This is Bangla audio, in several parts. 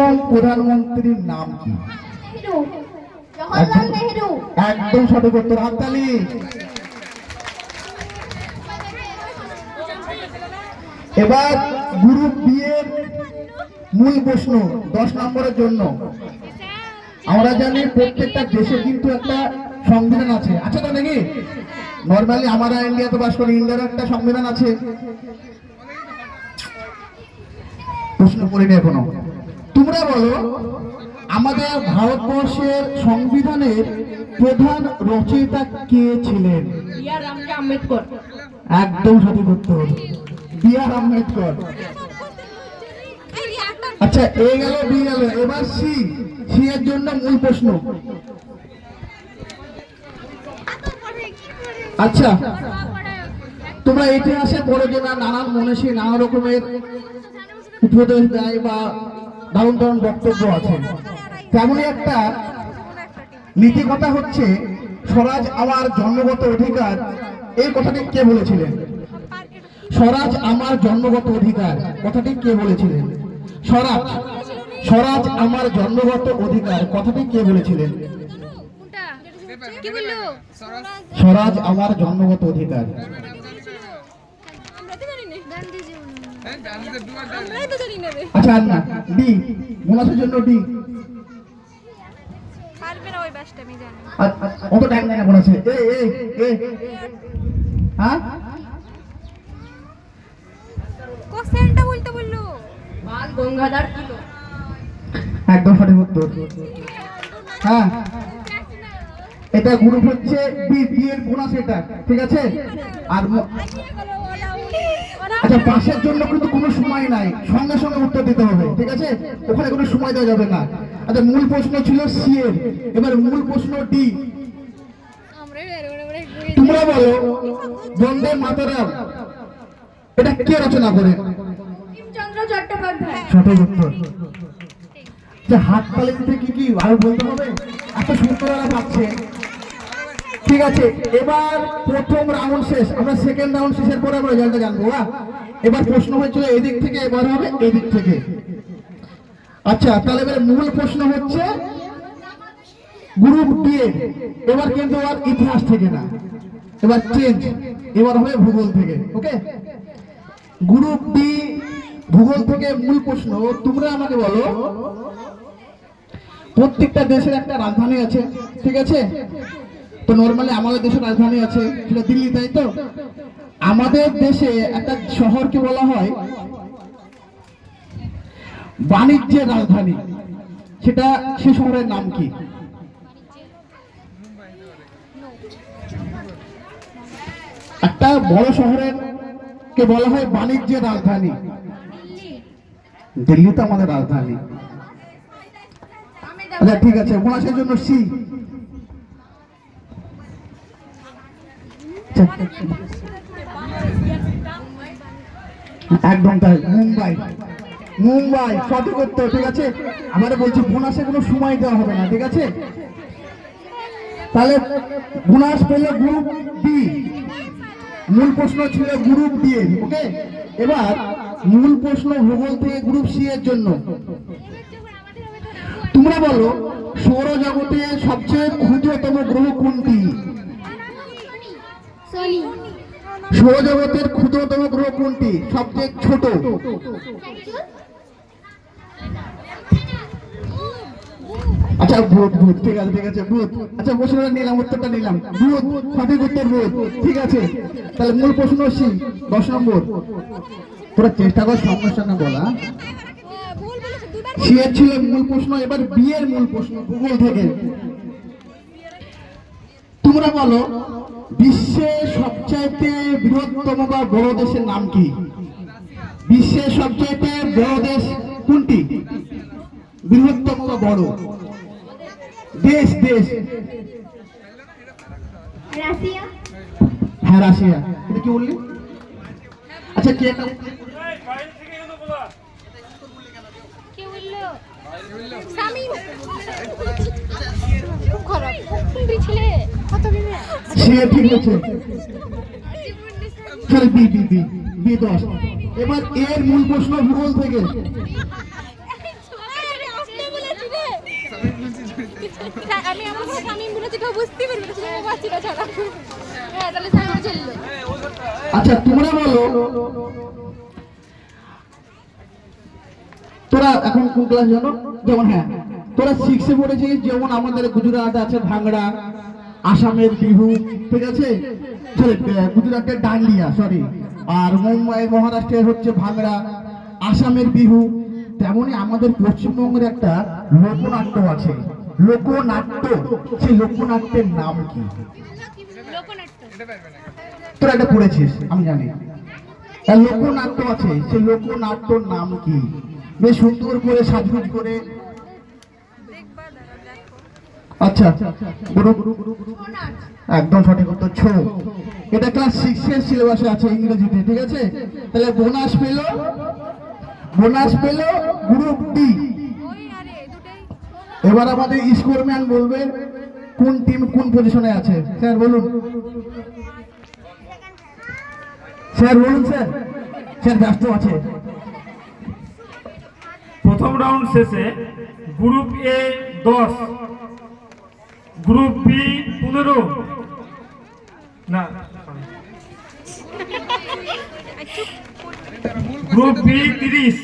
প্রথম প্রধানমন্ত্রীর নাম কি? একদম সঠিক উত্তর হাততালি। এবার গ্রুপ বি এর মূল প্রশ্ন দশ নম্বরের জন্য। আমরা জানি প্রত্যেকটা দেশে কিন্তু একটা সংবিধান আছে। আছে তো নাকি নর্মালি আমরা ইন্ডিয়াতে বাস করি ইন্ডিয়ার একটা সংবিধান আছে। প্রশ্ন করিনি এখনও। তোমরা বলো আমাদের ভারতবর্ষের সংবিধানের প্রধান রচয়িতা কে ছিলেন? আম্বেদকর। একদম সঠিক উত্তর। B R Ambedkar. আচ্ছা এ গেল বি গেল। এবার সি। সি এর জন্য মূল প্রশ্ন। আচ্ছা তোমরা ইতিহাসে পড়ে যে না নানান মনীষী নানা রকমের উপদেশ দেয় বা দারুণ দারুণ বক্তব্য আছে। তেমনই একটা নীতি কথা হচ্ছে স্বরাজ আমার জন্মগত অধিকার। এই কথাটি কে বলেছিলেন? স্বরাজ আমার জন্মগত অধিকার। কথাটি কে বলেছিলেন? স্বরাজ স্বরাজ আমার জন্মগত অধিকার। কথাটি কে বলেছিলেন? স্বরাজ আমার জন্মগত অধিকার। গান্ধীজি আমরাই তো জানি না রে আচ্ছা ডি বোনাসের জন্য ডি পারবে না ওই বাসটা আমি জানি। আর- আর- অত টাইম নেই না বোনাসে এ এ এ হ্যাঁ কোশ্চেনটা বলতে বলল। বাল গঙ্গাধর কিলো। একদম সঠিক উত্তর। হ্যাঁ এটা গ্রুপ হচ্ছে বি বি এর বোনাস এটা ঠিক আছে? আর আচ্ছা পাশের জন্য কিন্তু কোনো সময় নাই। সঙ্গে সঙ্গে উত্তর দিতে হবে ঠিক আছে? ওখানে কোনো সময় দেওয়া যাবে না। আচ্ছা মূল প্রশ্ন ছিল সি এর এবার মূল প্রশ্ন ডি তোমরা বলো বন্দে মাতরম এটা কে রচনা করে? সঠিক উত্তর যে হাত তালি কি কি আর বলতে হবে? এত সুন্দর পাচ্ছে ঠিক আছে, এবার প্রথম রাউন্ড শেষ। আমরা সেকেন্ড রাউন্ড শেষের পরে আমরা রেজাল্টটা জানব হ্যাঁ? এবার প্রশ্ন হয়েছিল এদিক থেকে, এবার হবে এদিক থেকে। আচ্ছা তাহলে এবার মূল প্রশ্ন হচ্ছে গ্রুপ ডি এবার কিন্তু আর ইতিহাস থেকে না। এবার চেঞ্জ এবার হবে ভূগোল থেকে ওকে গ্রুপ ডি ভূগোল থেকে মূল প্রশ্ন তোমরা আমাকে বলো, প্রত্যেকটা দেশের একটা রাজধানী আছে, ঠিক আছে? তো নর্মালি আমাদের দেশের রাজধানী আছে, সেটা দিল্লি, তাই তো? আমাদের দেশে একটা শহরকে বলা হয় বাণিজ্যের রাজধানী। সেটা সে শহরের নাম কি? একটা বড় শহরের কে বলা হয় বাণিজ্যের রাজধানী। দিল্লি তো আমাদের রাজধানী। আচ্ছা ঠিক আছে বোনাসের জন্য সি। মুম্বাই। সঠিক উত্তর, ঠিক আছে? আমার বলছি কোনো সময় দেওয়া হবে না, ঠিক আছে? তাহলে পেলে গ্রুপ বি মূল প্রশ্ন ছিল গ্রুপ ডি ওকে এবার মূল প্রশ্ন ভূগোল থেকে গ্রুপ সি এর জন্য। তোমরা বলো, সৌরজগতের সবচেয়ে ক্ষুদ্রতম গ্রহ কোনটি? সৌরজগতের ক্ষুদ্রতম গ্রহ কোনটি? সবচেয়ে ছোট। আচ্ছা ভূত ভূত ঠিক আছে ঠিক আছে ভূত আচ্ছা প্রশ্নটা নিলাম, উত্তরটা নিলাম। ভূত সঠিক উত্তর ভূত ঠিক আছে। তাহলে মূল প্রশ্ন সি দশ নম্বর। তোরা চেষ্টা কর সমস্যা সঙ্গে বলা। সি ছিল মূল প্রশ্ন, এবার বিয়ের মূল প্রশ্ন, ভূগোল থেকে। তোমরা বলো বিশ্বের সবচাইতে বৃহত্তম বা বড় দেশের নাম কি? বিশ্বের সবচাইতে বড় দেশ কোনটি? বৃহত্তম বা বড়? দেশ দেশ। হ্যাঁ রাশিয়া। এটা কি বললি? আচ্ছা কে কে বলল? সে ঠিক আছে sorry B B B B দশ। এবার এর মূল প্রশ্ন ভূগোল থেকে। আমি এমন করে বলেছি কেউ বুঝতেই পারবে না শুধু পাচ্ছি না ছাড়া হ্যাঁ তাহলে শামিম চলল আচ্ছা তোমরা বলো। তোরা এখন কোন ক্লাস জানো? যেমন হ্যাঁ তোরা সিক্সে পড়েছিস যেমন আমাদের গুজরাট আছে ভাংড়া আসামের বিহু ঠিক আছে? গুজরাটের ডান্ডিয়া সরি আর মুম্বাই মহারাষ্ট্রের হচ্ছে ভাংড়া আসামের বিহু। তেমনি আমাদের পশ্চিমবঙ্গের একটা লোকনাট্য আছে। লোকনাট্য, সেই লোকনাট্যের নাম কি? তোরা এটা পড়েছিস, আমি জানি। লোকনাট্য আছে, সেই লোকনাট্যর নাম কি? বেশ সুন্দর করে সাজগুজ করে আচ্ছা গুরু একদম সঠিক উত্তর, ছ। এটা ক্লাস সিক্স এর সিলেবাসে আছে ইংরেজিতে, ঠিক আছে? তাহলে বোনাস পেল বোনাস পেল গ্রুপ ডি এবার আমাদের স্কোরম্যান বলবে কোন টিম কোন পজিশনে আছে। স্যার, বলুন। স্যার বলুন, স্যার। স্যার, ব্যস্ত আছে। প্রথম রাউন্ড শেষে গ্রুপ এ দশ গ্রুপ বি পনেরো। না গ্রুপ বি তিরিশ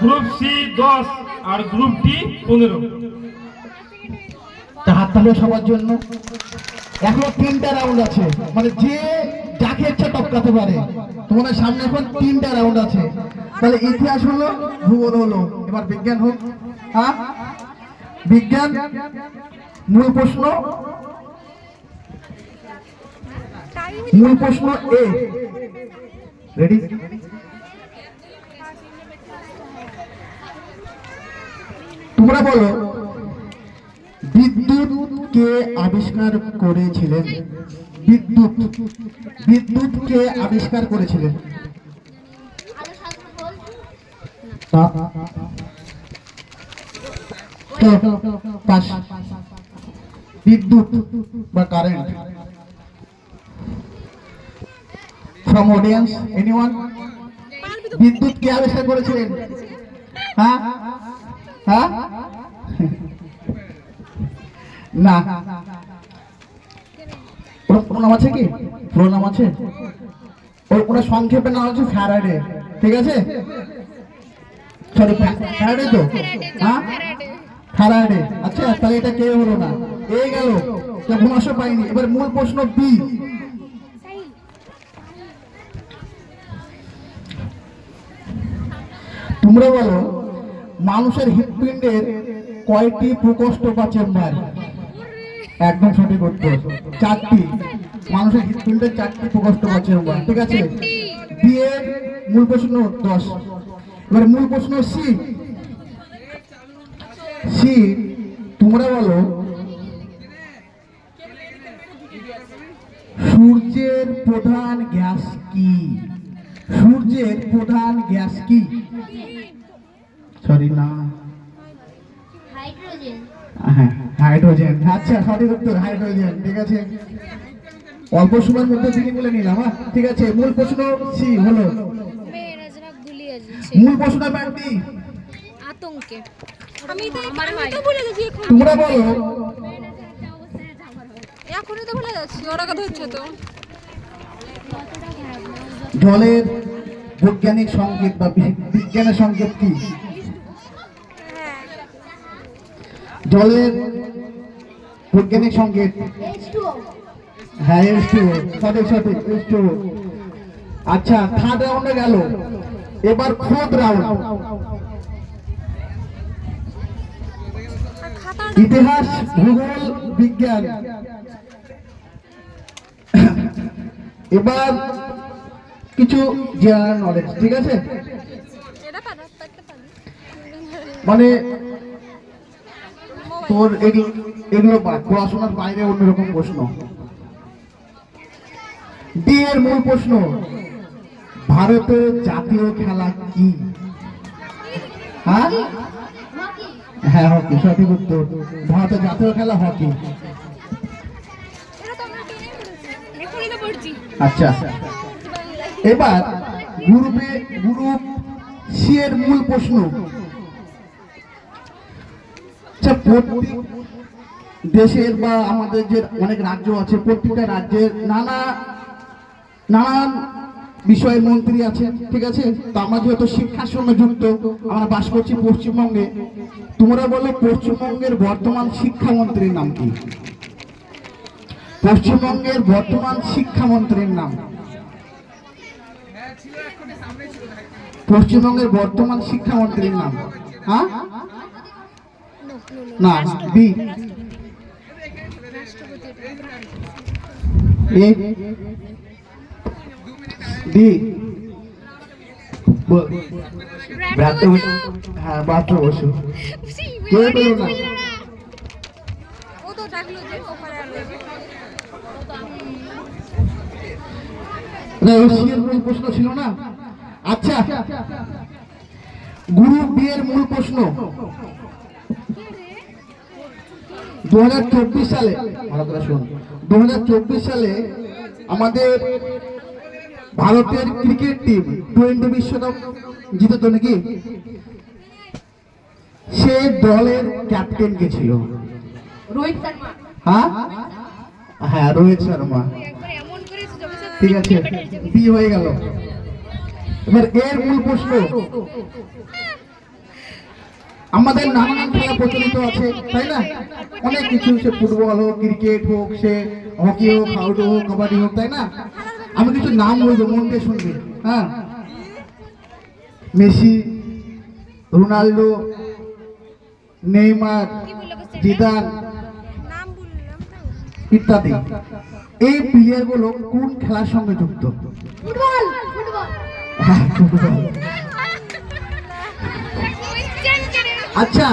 গ্রুপ সি দশ, আর গ্রুপ ডি পনেরো। হাত তাহলে সবার জন্য। এখনও তিনটা রাউন্ড আছে। মানে যে যাকে ইচ্ছা টপকাতে পারে। তোমাদের সামনে এখন তিনটা রাউন্ড আছে। তাহলে ইতিহাস হলো, ভূগোল হলো। এবার বিজ্ঞান হোক। হ্যাঁ? বিজ্ঞান? মূল প্রশ্ন? মূল প্রশ্ন এ রেডি তোমরা বলো, বিদ্যুৎ কে আবিষ্কার করেছিলেন? বিদ্যুৎ। বিদ্যুৎ কে আবিষ্কার করেছিলেন? কে? বিদ্যুৎ বা কারেন্ট ফ্রম অডিয়েন্স এনিওয়ান বিদ্যুৎ কে আবিষ্কার করেছিলেন? হ্যাঁ? হ্যাঁ? না। ওর নাম আছে কি? পুরো নাম আছে? ওর ওনার সংক্ষেপে নাম হচ্ছে ফ্যারাডে ঠিক আছে? সরি ফ্যারাডে তো? হ্যাঁ? ফ্যারাডে আচ্ছা তাহলে এটা কে হলো না? এ গেল। কেউ মাসও পাইনি। এবার মূল প্রশ্ন বি তোমরা বলো, মানুষের হৃৎপিণ্ডের কয়টি প্রকোষ্ঠ বা চেম্বার? একদম সঠিক উত্তর। চারটি। মানুষের হৃৎপিণ্ডের চারটি প্রকোষ্ঠ বা চেম্বার। ঠিক আছে? বিয়ের মূল প্রশ্ন দশ। এবার মূল প্রশ্ন সি সি তোমরা বলো সূর্যের প্রধান গ্যাস কি? সূর্যের প্রধান গ্যাস কি? সরি না। হাইড্রোজেন। হ্যাঁ হাইড্রোজেন। আচ্ছা সঠিক উত্তর হাইড্রোজেন ঠিক আছে। অল্প সময়ের মধ্যে তিনি বলে নিলাম হ্যাঁ ঠিক আছে। মূল প্রশ্ন সি হলো? মূল প্রশ্ন আতঙ্কে। আমি তো আমি গেছি তোমরা বলো। এখনই তো ভুলে যাচ্ছি ওরা কথা তো? জলের বৈজ্ঞানিক সংকেত বা বিজ্ঞানের সংকেত কি? জলের বৈজ্ঞানিক সংকেত? হ্যাঁ এস টু সঠিক সঠিক এস টু আচ্ছা থার্ড রাউন্ডে গেল। এবার ফোর্থ রাউন্ড ইতিহাস ভূগোল বিজ্ঞান। এবার কিছু জেনারেল নলেজ ঠিক আছে? মানে তোর এগুলো পড়াশোনার বাইরে অন্যরকম প্রশ্ন। এর মূল প্রশ্ন, ভারতের জাতীয় খেলা কি? হ্যাঁ? হ্যাঁ হকি, সঠিক উত্তর। ভারতের জাতীয় খেলা হকি এটা তো আমরা টেনে পড়েছি এখনই তো পড়ছি আচ্ছা। এবার গ্রুপে গ্রুপ সি এর মূল প্রশ্ন। আচ্ছা দেশের বা আমাদের যে অনেক রাজ্য আছে, প্রত্যেকটা রাজ্যের নানা, নানান বিষয়ের মন্ত্রী আছে, ঠিক আছে? তো আমরা যেহেতু শিক্ষার সঙ্গে যুক্ত, আমরা বাস করছি পশ্চিমবঙ্গে। তোমরা বলো পশ্চিমবঙ্গের বর্তমান শিক্ষামন্ত্রীর নাম কি? পশ্চিমবঙ্গের বর্তমান শিক্ষামন্ত্রীর নাম। পশ্চিমবঙ্গের বর্তমান শিক্ষামন্ত্রীর নাম। হ্যাঁ না বি। ডি। ব্রাত্য বসু। হ্যাঁ ব্রাত্য বসু। পেল না? ও তো ডাকলো যে ওপারে আর না ওই মূল প্রশ্ন ছিল না? আচ্ছা গ্রুপ বি এর মূল প্রশ্ন। দু সালে দু হাজার চব্বিশ সালে আমাদের ভারতের ক্রিকেট টিম টোয়েন্টি বিশ্বকাপ জিতেতো নাকি? সে দলের ক্যাপ্টেন কে ছিল? রোহিত শর্মা। হ্যাঁ? হ্যাঁ রোহিত শর্মা একবার এমন করেছে যবে সে ঠিক আছে বি হয়ে গেল। এবার এর মূল প্রশ্ন। আমাদের নানান খেলা প্রচলিত আছে তাই না? অনেক কিছু সে ফুটবল হোক ক্রিকেট হোক সে হকি হোক হাউডো হোক কাবাডি হোক তাই না? আমি কিছু নাম বলব মন দিয়ে শুনবে। হ্যাঁ? Messi Ronaldo Neymar? জিদান ইত্যাদি। এই প্লেয়ারগুলো কোন খেলার সঙ্গে যুক্ত? ফুটবল। ফুটবল। হ্যাঁ, আচ্ছা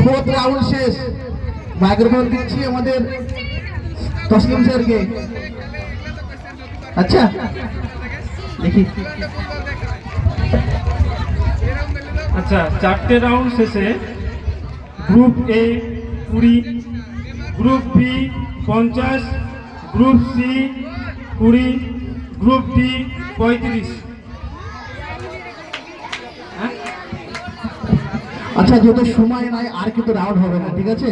ফোর্থ রাউন্ড শেষ। মাইক্রোফোন দিচ্ছি আমাদের তসলিম স্যারকে। আচ্ছা দেখি। আচ্ছা চারটে রাউন্ড শেষে গ্রুপ এ কুড়ি গ্রুপ বি পঞ্চাশ গ্রুপ সি, কুড়ি, গ্রুপ ডি, পঁয়ত্রিশ। হ্যাঁ? আচ্ছা যেহেতু সময় নাই, আর কিন্তু রাউন্ড হবে না, ঠিক আছে?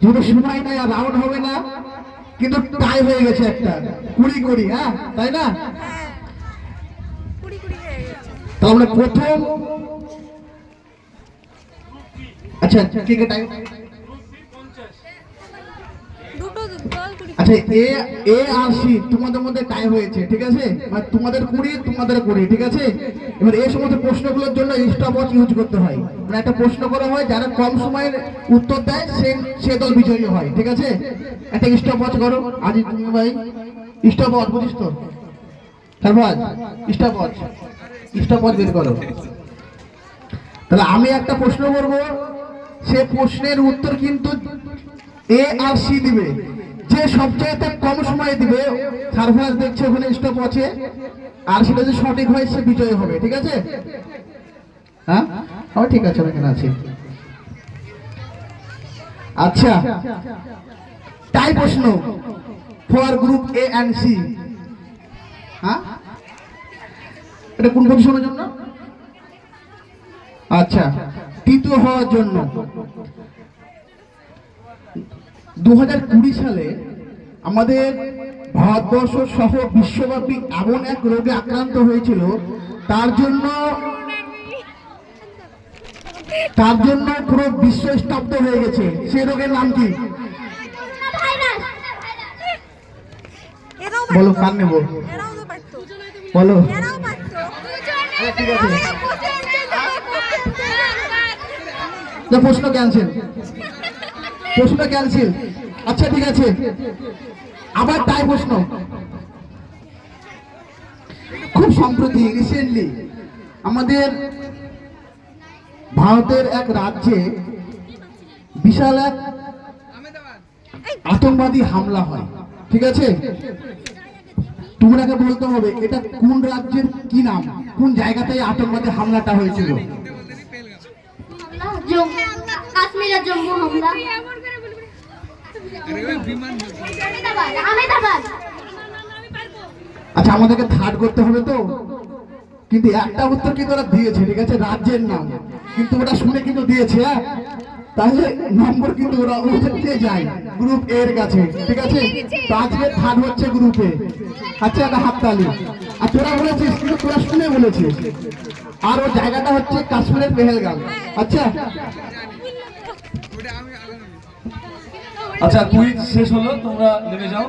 যেহেতু সময় নাই, আর রাউন্ড হবে না, কিন্তু টাই হয়ে গেছে একটা। কুড়ি কুড়ি হ্যাঁ? তাই না? তাহলে প্রথম আচ্ছা কে কে টাইম দুটো দল কুড়ি আচ্ছা এ এ আর সি, তোমাদের মধ্যে টাইম হয়েছে, ঠিক আছে? তোমাদের কুড়ি, তোমাদের ঠিক আছে? সমস্ত প্রশ্নগুলোর জন্য ইউজ করতে হয়। মানে একটা প্রশ্ন করা হয়, যারা কম সময়ের উত্তর দেয়, সে সে দল বিজয়ী হয়, ঠিক আছে? একটা স্টপ করো। আজ তুমি ভাই স্টপ বুঝিস তো? তারপর স্টপ বের করো। তাহলে আমি একটা প্রশ্ন করব, সে প্রশ্নের উত্তর কিন্তু এ আর সি দিবে। যে সবচেয়ে কম সময় দিবে সার্ভার দেখছে ওখানে স্টপ আছে। আর সেটা যদি সঠিক হয়, সে বিজয় হবে, ঠিক আছে? হ্যাঁ? হ্যাঁ ঠিক আছে এখানে আছি। আচ্ছা তাই প্রশ্ন for group A and C হ্যাঁ? এটা কোন পজিশনের জন্য? আচ্ছা তৃতীয় হওয়ার জন্য। দু হাজার কুড়ি সালে আমাদের ভারতবর্ষ সহ বিশ্বব্যাপী এমন এক রোগে আক্রান্ত হয়েছিল তার জন্য তার জন্য পুরো বিশ্ব স্তব্ধ হয়ে গেছে। সে রোগের নাম কি? বলো। কান নেব? বলো। ঠিক আছে। প্রশ্ন ক্যান্সেল প্রশ্ন ক্যান্সেল আচ্ছা ঠিক আছে। আবার তাই প্রশ্ন। খুব সম্প্রতি রিসেন্টলি আমাদের ভারতের এক রাজ্যে বিশাল এক আতঙ্কবাদী হামলা হয়। ঠিক আছে? তোমরাকে বলতে হবে, এটা কোন রাজ্যের কি নাম? কোন জায়গাতে আতঙ্কবাদী হামলাটা হয়েছিল? জম্মু হামলা এমন করে বলবি আহমেদাবাদ আহমেদাবাদ আচ্ছা আমাদেরকে থার্ড করতে হবে তো? কিন্তু একটা উত্তর কিন্তু ওরা দিয়েছে, ঠিক আছে? রাজ্যের নাম। কিন্তু ওটা শুনে কিন্তু দিয়েছে হ্যাঁ? তাহলে নম্বর কিন্তু ওরা ওদেরকে যায় গ্রুপ এর কাছে, ঠিক আছে? আজকে থার্ড হচ্ছে গ্রুপে আচ্ছা একটা হাততালি। আর তোরা বলেছিস, কিন্তু তোরা শুনে বলেছিস। আর ওর জায়গাটা হচ্ছে কাশ্মীরের পেহেলগাম। আচ্ছা? আচ্ছা কুইজ শেষ হলো তোমরা নেমে যাও।